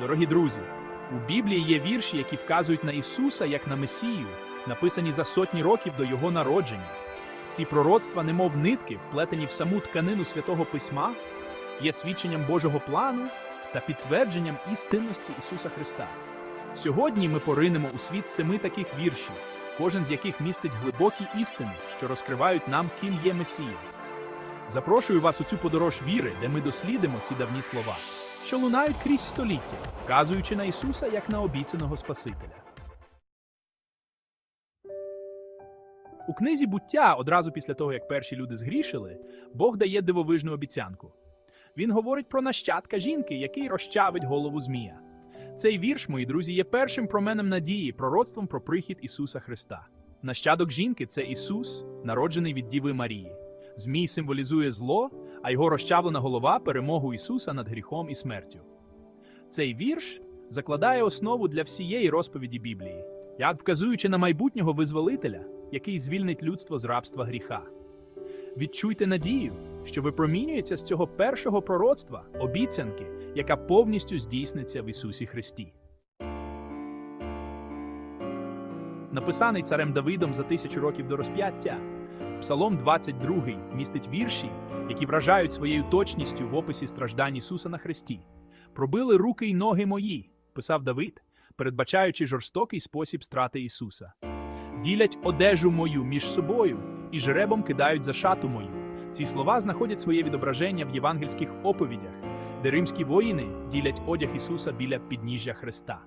Дорогі друзі, у Біблії є вірші, які вказують на Ісуса як на Месію, написані за сотні років до Його народження. Ці пророцтва, немов нитки, вплетені в саму тканину святого Письма, є свідченням Божого плану та підтвердженням істинності Ісуса Христа. Сьогодні ми поринемо у світ семи таких віршів, кожен з яких містить глибокі істини, що розкривають нам, ким є Месія. Запрошую вас у цю подорож віри, де ми дослідимо ці давні слова, що лунають крізь століття, вказуючи на Ісуса як на обіцяного Спасителя. У книзі буття, одразу після того, як перші люди згрішили, Бог дає дивовижну обіцянку. Він говорить про нащадка жінки, який розчавить голову Змія. Цей вірш, мої друзі, є першим променем надії, пророцтвом про прихід Ісуса Христа. Нащадок жінки це Ісус, народжений від Діви Марії. Змій символізує зло, а його розчавлена голова перемогу Ісуса над гріхом і смертю. Цей вірш закладає основу для всієї розповіді Біблії, як вказуючи на майбутнього визволителя, який звільнить людство з рабства гріха. Відчуйте надію, що випромінюється з цього першого пророцтва, обіцянки, яка повністю здійсниться в Ісусі Христі. Написаний царем Давидом за тисячу років до розп'яття, Псалом 22 містить вірші, які вражають своєю точністю в описі страждань Ісуса на Христі. Пробили руки й ноги мої, писав Давид, передбачаючи жорстокий спосіб страти Ісуса. Ділять одежу мою між собою і жеребом кидають за шату мою. Ці слова знаходять своє відображення в євангельських оповідях, де римські воїни ділять одяг Ісуса біля підніжжя Христа.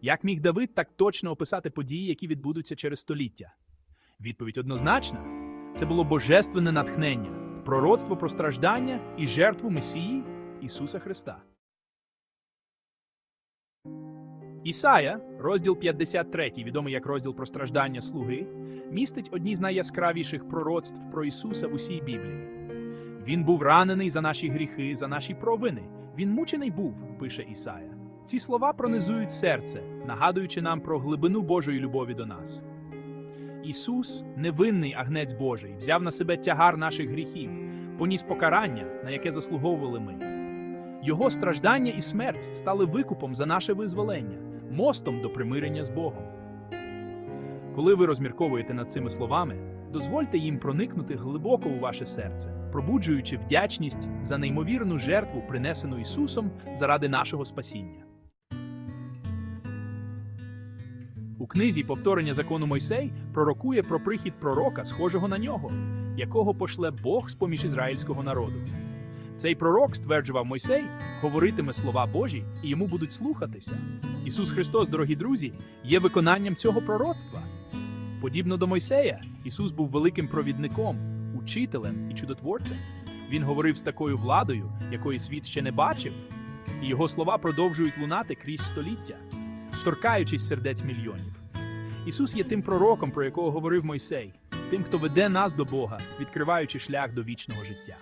Як міг Давид так точно описати події, які відбудуться через століття? Відповідь однозначна: це було божественне натхнення, пророцтво про страждання і жертву Месії Ісуса Христа. Ісая, розділ 53, відомий як розділ про страждання слуги, містить одні з найяскравіших пророцтв про Ісуса в усій Біблії. Він був ранений за наші гріхи, за наші провини. Він мучений був, пише Ісая. Ці слова пронизують серце, нагадуючи нам про глибину Божої любові до нас. Ісус, невинний агнець Божий, взяв на себе тягар наших гріхів, поніс покарання, на яке заслуговували ми. Його страждання і смерть стали викупом за наше визволення, мостом до примирення з Богом. Коли ви розмірковуєте над цими словами, дозвольте їм проникнути глибоко у ваше серце, пробуджуючи вдячність за неймовірну жертву, принесену Ісусом заради нашого спасіння. У книзі Повторення закону Мойсей пророкує про прихід пророка, схожого на нього, якого пошле Бог з поміж ізраїльського народу. Цей пророк, стверджував Мойсей, говоритиме слова Божі і йому будуть слухатися. Ісус Христос, дорогі друзі, є виконанням цього пророцтва. Подібно до Мойсея, Ісус був великим провідником, учителем і чудотворцем. Він говорив з такою владою, якої світ ще не бачив, і його слова продовжують лунати крізь століття, торкаючись сердець мільйонів. Ісус є тим пророком, про якого говорив Мойсей, тим, хто веде нас до Бога, відкриваючи шлях до вічного життя.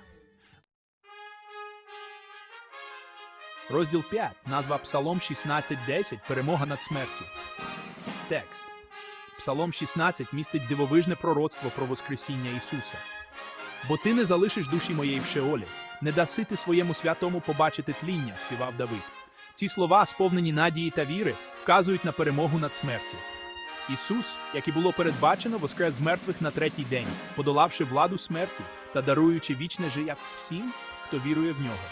Розділ 5. Назва Псалом 16.10. Перемога над смертю. Текст. Псалом 16 містить дивовижне пророцтво про Воскресіння Ісуса. Бо ти не залишиш душі моєї в Шеолі, не даси ти своєму святому побачити тління, співав Давид. Ці слова, сповнені надії та віри, вказують на перемогу над смертю. Ісус, як і було передбачено, воскрес з мертвих на третій день, подолавши владу смерті та даруючи вічне життя всім, хто вірує в нього.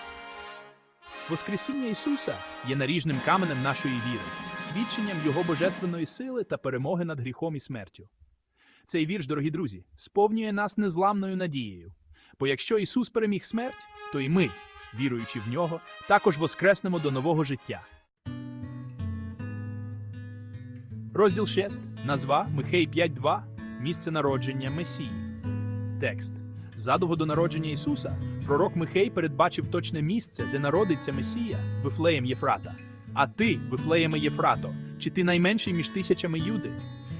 Воскресіння Ісуса є наріжним каменем нашої віри, свідченням Його божественної сили та перемоги над гріхом і смертю. Цей вірш, дорогі друзі, сповнює нас незламною надією. Бо якщо Ісус переміг смерть, то і ми, віруючи в нього, також воскреснемо до нового життя. Розділ 6. Назва Михей 5.2. Місце народження Месії. Текст. Задовго до народження Ісуса пророк Михей передбачив точне місце, де народиться Месія, Вифлеєм Єфрата. А ти, Вифлеєме Єфрато, чи ти найменший між тисячами юди?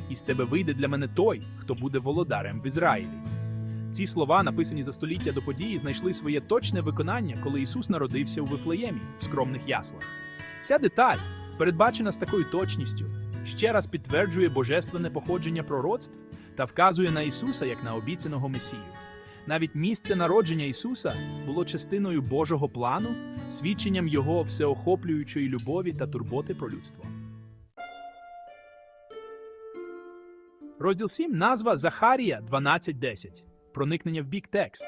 Із тебе вийде для мене той, хто буде володарем в Ізраїлі. Ці слова, написані за століття до події, знайшли своє точне виконання, коли Ісус народився у Вифлеємі в скромних яслах. Ця деталь, передбачена з такою точністю, ще раз підтверджує божественне походження пророцтв та вказує на Ісуса як на обіцяного Месію. Навіть місце народження Ісуса було частиною Божого плану, свідченням Його всеохоплюючої любові та турботи про людство. Розділ 7. Назва Захарія 12.10. Проникнення в бік текст.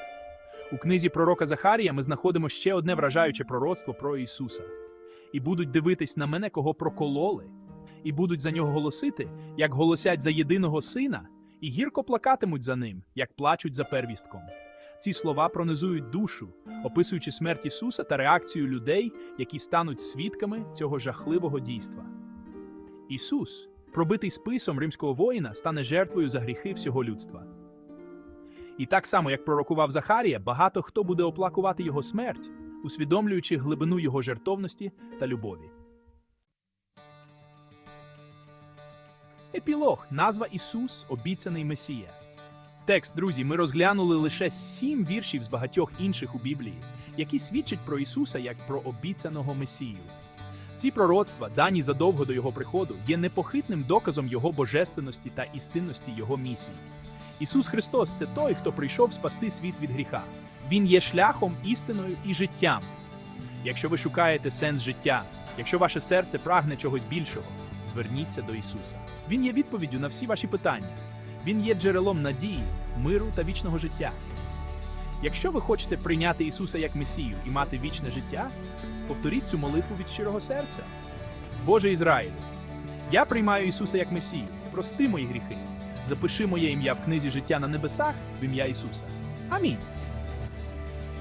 У книзі пророка Захарія ми знаходимо ще одне вражаюче пророцтво про Ісуса. І будуть дивитись на мене, кого прокололи, і будуть за нього голосити, як голосять за єдиного сина, і гірко плакатимуть за ним, як плачуть за первістком. Ці слова пронизують душу, описуючи смерть Ісуса та реакцію людей, які стануть свідками цього жахливого дійства. Ісус, пробитий списом римського воїна, стане жертвою за гріхи всього людства. І так само, як пророкував Захарія, багато хто буде оплакувати його смерть, усвідомлюючи глибину його жертовності та любові. Епілог назва Ісус, обіцяний Месія. Текст, друзі, ми розглянули лише сім віршів з багатьох інших у Біблії, які свідчать про Ісуса як про обіцяного Месію. Ці пророцтва, дані задовго до Його приходу, є непохитним доказом Його божественності та істинності Його місії. Ісус Христос це той, хто прийшов спасти світ від гріха. Він є шляхом, істиною і життям. Якщо ви шукаєте сенс життя, якщо ваше серце прагне чогось більшого, зверніться до Ісуса. Він є відповіддю на всі ваші питання. Він є джерелом надії, миру та вічного життя. Якщо ви хочете прийняти Ісуса як Месію і мати вічне життя, повторіть цю молитву від щирого серця. Боже Ізраїлю, я приймаю Ісуса як Месію, прости мої гріхи. Запиши моє ім'я в книзі життя на небесах в ім'я Ісуса. Амінь.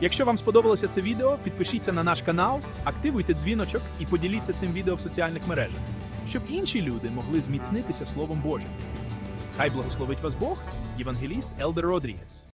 Якщо вам сподобалося це відео, підпишіться на наш канал, активуйте дзвіночок і поділіться цим відео в соціальних мережах, щоб інші люди могли зміцнитися Словом Божим. Хай благословить вас Бог, євангеліст Елдер Родрігес.